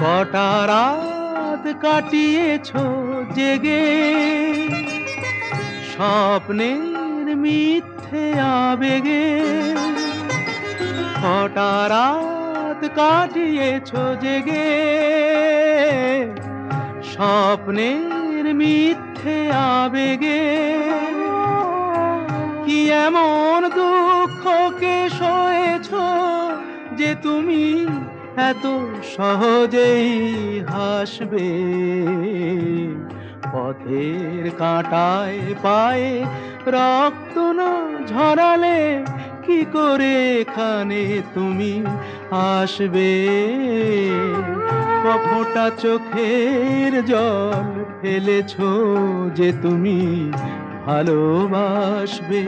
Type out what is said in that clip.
কটা রাত কাটিয়েছ জেগে? স্বপ্নের মিথ্যে আবেগে কটা রাত কাটিয়েছ জেগে? স্বপ্নের মিথ্যে আবেগে কি এমন দুঃখকে সয়েছ যে তুমি এত সহজেই হাসবে। পথের কাঁটায় পায়ে রক্ত না ঝরালে কি করে এখানে তুমি আসবে? কফোটা চোখের জল ফেলেছো যে তুমি ভালোবাসবে।